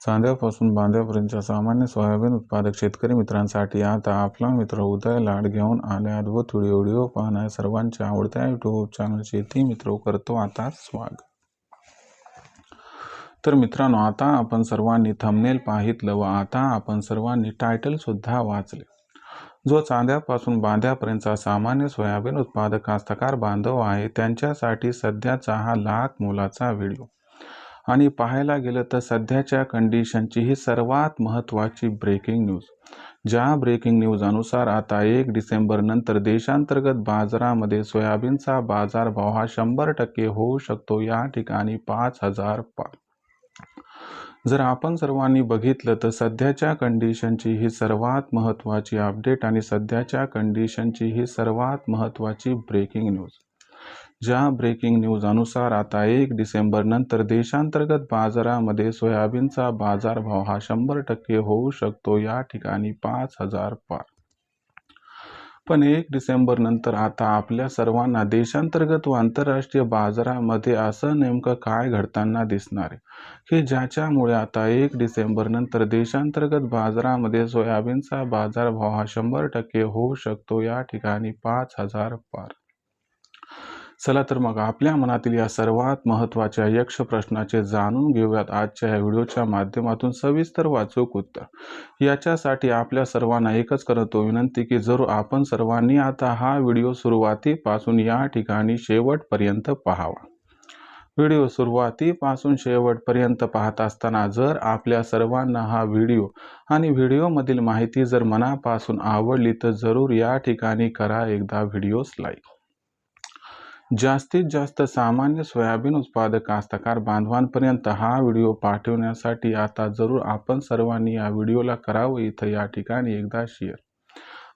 चांद्यापासून बांध्यापर्यंतच्या सामान्य सोयाबीन उत्पादक शेतकरी मित्रांसाठी आता आपला मित्र उदय लाड घेऊन आले अद्भुत व्हिडिओ व्हिडिओ पाहणाऱ्या सर्वांच्या आवडत्या युट्यूब चॅनल शेती मित्र करतो आता स्वागत तर मित्रांनो आता आपण सर्वांनी थंबनेल पाहितलं व आता आपण सर्वांनी टायटल सुद्धा वाचले. जो चांद्यापासून बांध्यापर्यंतचा सामान्य सोयाबीन उत्पादक कास्तकार बांधव आहे त्यांच्यासाठी सध्याचा हा लाख मोलाचा व्हिडिओ. आणि पाहायला गेलं तर सध्याच्या कंडिशनची ही सर्वात महत्त्वाची ब्रेकिंग न्यूज ज्या ब्रेकिंग न्यूज अनुसार आता एक डिसेंबर नंतर देशांतर्गत बाजारामध्ये सोयाबीनचा बाजारभाव हा शंभर टक्के होऊ शकतो या ठिकाणी पाच हजार पा जर आपण सर्वांनी बघितलं तर सध्याच्या कंडिशनची ही सर्वात महत्त्वाची अपडेट आणि सध्याच्या कंडिशनची ही सर्वात महत्त्वाची ब्रेकिंग न्यूज ज्या ब्रेकिंग न्यूज अनुसार आता एक डिसेंबर नंतर देशांतर्गत बाजारामध्ये सोयाबीनचा बाजारभाव हा शंभर टक्के होऊ शकतो या ठिकाणी पाच हजार पार. पण एक डिसेंबर नंतर आता आपल्या सर्वांना देशांतर्गत व आंतरराष्ट्रीय बाजारामध्ये असं नेमकं काय घडताना दिसणार आहे? की ज्याच्यामुळे आता एक डिसेंबर नंतर देशांतर्गत बाजारामध्ये सोयाबीनचा बाजारभाव हा शंभर टक्के होऊ शकतो या ठिकाणी पाच हजार पार. चला तर मग आपल्या मनातील या सर्वात महत्त्वाच्या यक्ष प्रश्नाचे जाणून घेऊयात आजच्या या व्हिडिओच्या माध्यमातून सविस्तर वाचूक उत्तर. याच्यासाठी आपल्या सर्वांना एकच करतो विनंती की जरूर आपण सर्वांनी आता हा व्हिडिओ सुरुवातीपासून या ठिकाणी शेवटपर्यंत पाहावा. व्हिडिओ सुरुवातीपासून शेवटपर्यंत पाहत असताना जर आपल्या सर्वांना हा व्हिडिओ आणि व्हिडिओमधील माहिती जर मनापासून आवडली तर जरूर या ठिकाणी करा एकदा व्हिडिओस लाईक जास्तीत जास्त सामान्य सोयाबीन उत्पादक कास्तकार बांधवांपर्यंत हा व्हिडिओ पाठवण्यासाठी आता जरूर आपण सर्वांनी या व्हिडिओला करावं इथं या ठिकाणी एकदा शेअर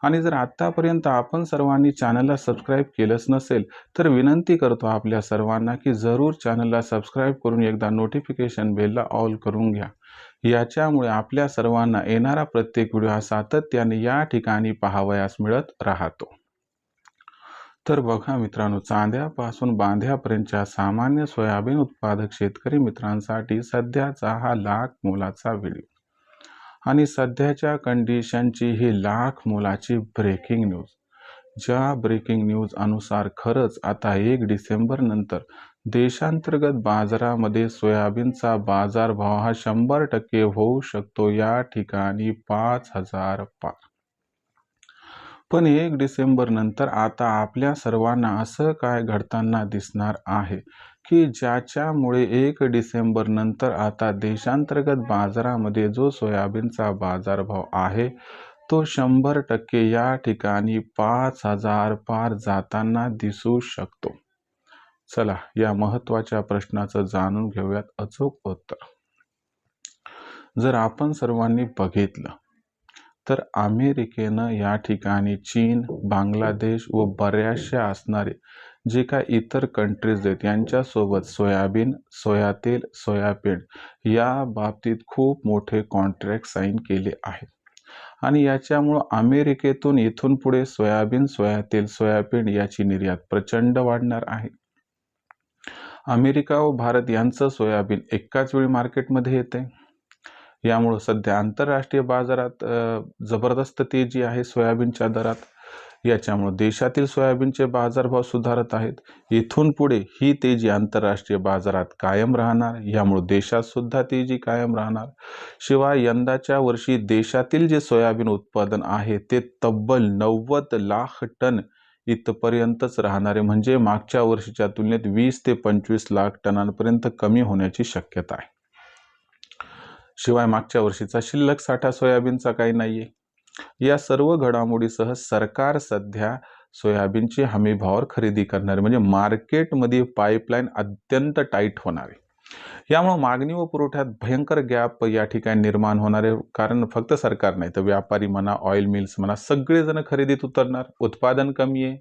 आणि जर आत्तापर्यंत आपण सर्वांनी चॅनलला सबस्क्राईब केलंच नसेल तर विनंती करतो आपल्या सर्वांना की जरूर चॅनलला सबस्क्राईब करून एकदा नोटिफिकेशन बेलला ऑल करून घ्या. याच्यामुळे आपल्या सर्वांना येणारा प्रत्येक व्हिडिओ हा सातत्याने या ठिकाणी पाहावयास मिळत राहतो. तर बघा मित्रांनो चांद्यापासून बांध्यापर्यंतच्या सामान्य सोयाबीन उत्पादक शेतकरी मित्रांसाठी सध्याचा हा लाख मोलाचा व्हिडिओ. आणि सध्याच्या कंडिशनची ही लाख मोलाची ब्रेकिंग न्यूज ज्या ब्रेकिंग न्यूज अनुसार खरंच आता एक डिसेंबर नंतर देशांतर्गत बाजारामध्ये सोयाबीनचा बाजारभाव हा शंभर टक्के होऊ शकतो या ठिकाणी पाच हजार पाच पण एक डिसेंबर नंतर आता आपल्या सर्वांना असं काय घडताना दिसणार आहे की ज्याच्यामुळे एक डिसेंबर नंतर आता देशांतर्गत बाजारामध्ये जो सोयाबीनचा बाजारभाव आहे तो शंभर टक्के या ठिकाणी पाच हजार पार जाताना दिसू शकतो. चला या महत्त्वाच्या प्रश्नाचं जाणून घेऊयात अचूक उत्तर. जर आपण सर्वांनी बघितलं तर अमेरिकेनं या ठिकाणी चीन बांगलादेश व बऱ्याचशा असणारे जे काय इतर कंट्रीज आहेत यांच्यासोबत सोयाबीन सोयातेल सोयाबीन या बाबतीत खूप मोठे कॉन्ट्रॅक्ट साईन केले आहेत. आणि याच्यामुळं अमेरिकेतून इथून पुढे सोयाबीन सोयातेल सोयाबीन याची निर्यात प्रचंड वाढणार आहे. अमेरिका व भारत यांचं सोयाबीन एकाच वेळी मार्केटमध्ये येते यामुळं सध्या आंतरराष्ट्रीय बाजारात जबरदस्त तेजी आहे सोयाबीनच्या दरात. याच्यामुळं देशातील सोयाबीनचे बाजारभाव सुधारत आहेत. इथून पुढे ही तेजी आंतरराष्ट्रीय बाजारात कायम राहणार. यामुळं देशात सुद्धा तेजी कायम राहणार. शिवाय यंदाच्या वर्षी देशातील जे सोयाबीन उत्पादन आहे ते तब्बल नव्वद लाख टन इथपर्यंतच राहणारे. म्हणजे मागच्या वर्षीच्या तुलनेत वीस ते पंचवीस लाख टनांपर्यंत कमी होण्याची शक्यता आहे. शिवाय मागच्या वर्षीचा शिल्लक साठा सोयाबीनचा काही नाहीये. या सर्व घडामोडीसह सरकार सध्या सोयाबीनची हमीभावावर खरेदी करणार म्हणजे मार्केटमध्ये पाईपलाईन अत्यंत टाईट होणार आहे. यामुळे मागणी व पुरवठ्यात भयंकर गॅप या ठिकाणी निर्माण होणार आहे. कारण फक्त सरकार नाही तर व्यापारी म्हणा ऑइल मिल्स म्हणा सगळेजण खरेदीत उतरणार. उत्पादन कमी आहे.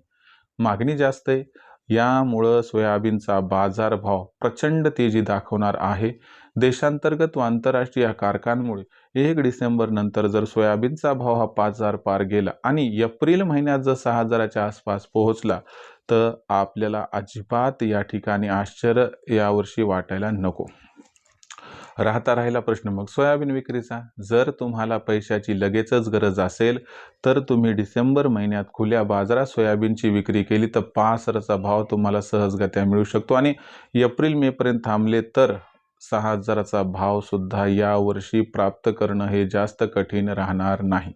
मागणी जास्त आहे. यामुळं सोयाबीनचा बाजारभाव प्रचंड तेजी दाखवणार आहे. देशांतर्गत व आंतरराष्ट्रीय कारकांमुळे एक डिसेंबर नंतर जर सोयाबीनचा भाव हा पाच हजार पार गेला आणि एप्रिल महिन्यात जर सहा हजाराच्या आसपास पोहोचला तर आपल्याला अजिबात या ठिकाणी आश्चर्य यावर्षी वाटायला नको. राहता राहिला प्रश्न. मग सोयाबीन विक्रीचा? जर तुम्हाला पैशाची लगेचच गरज असेल तर तुम्ही डिसेंबर महिन्यात खुल्या बाजारात सोयाबीनची विक्री केली तर पाच हजाराचा भाव तुम्हाला सहजगत्या मिळू शकतो. आणि एप्रिल मेपर्यंत थांबले तर सहा हजाराचा भावसुद्धा यावर्षी प्राप्त करणं हे जास्त कठीण राहणार नाही.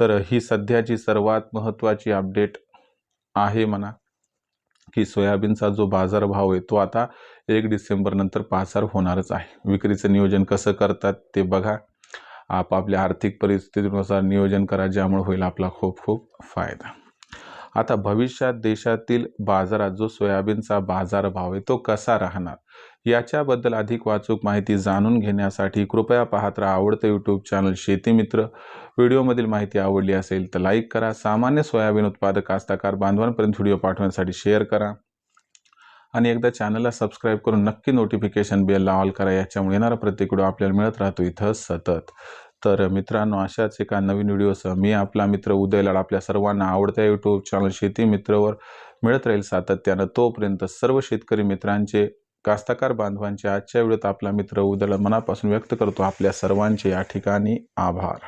तर ही सध्याची सर्वात महत्त्वाची अपडेट आहे म्हणा. की सोयाबीनचा जो बाजारभाव आहे तो आता एक डिसेंबरनंतर पासार होणारच आहे. विक्रीचं नियोजन कसं करतात ते बघा. आपापल्या आर्थिक परिस्थितीनुसार नियोजन करा ज्यामुळे होईल आपला खूप खूप फायदा. आता भविष्यात देशातील बाजारात जो सोयाबीनचा बाजारभाव आहे तो कसा राहणार? याच्याबद्दल अधिक वाचूक माहिती जाणून घेण्यासाठी कृपया पाहत राहा आवडतं यूट्यूब चॅनल शेतीमित्र व्हिडिओमधील माहिती आवडली असेल तर लाईक करा. सामान्य सोयाबीन उत्पादक कास्ताकार बांधवांपर्यंत व्हिडिओ पाठवण्यासाठी शेअर करा. आणि एकदा चॅनलला सबस्क्राईब करून नक्की नोटिफिकेशन बेल ऑल करा. याच्यामुळे येणारा प्रत्येक व्हिडिओ आपल्याला मिळत राहतो. इथं सतत. तर मित्रांनो अशाच एका नवीन व्हिडिओसह मी आपला मित्र उदय लाड आपल्या सर्वांना आवडत्या यूट्यूब चॅनल शेती मित्रवर मिळत राहील सातत्यानं. तोपर्यंत सर्व शेतकरी मित्रांचे कास्ताकार बांधवांचे आजच्या वेळेत आपला मित्र उदय मनापासून व्यक्त करतो. आपल्या सर्वांचे या ठिकाणी आभार.